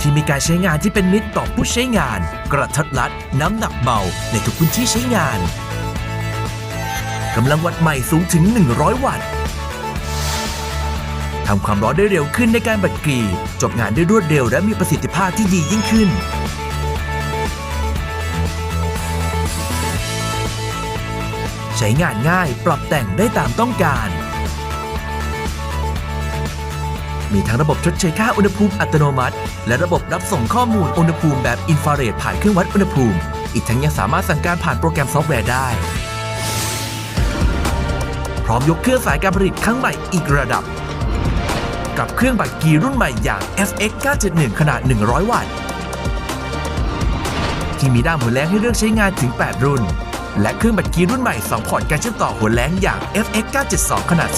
ที่มีการใช้งานที่เป็นมิตรต่อผู้ใช้งาน กระทัดรัด น้ำหนักเบาในทุกพื้นที่ใช้งานกำลังวัดใหม่สูงถึง 100 วัตต์ทำความร้อนได้เร็วขึ้นในการบัดกรี จบงานได้รวดเร็วและมีประสิทธิภาพที่ดียิ่งขึ้น ใช้งานง่ายปรับแต่งได้ตามต้องการ มีทั้งระบบชดเชยค่าอุณหภูมิอัตโนมัติ และระบบรับส่งข้อมูลอุณหภูมิแบบอินฟราเรดผ่านเครื่องวัดอุณหภูมิ อีกทั้งยังสามารถสั่งการผ่านโปรแกรมซอฟต์แวร์ได้ พร้อมยกเครื่องสายการผลิตครั้งใหม่อีกระดับ กับเครื่องบัตรกีรุ่นใหม่อย่าง FX 971ขนาด 100 วัตต์ที่มีด้ามหัวแรงให้เลือกใช้งานถึง 8 รุ่น และเครื่องบัตรกีรุ่นใหม่ 2 พอร์ตการเชื่อมต่อหัวแรงอย่าง FX 972ขนาด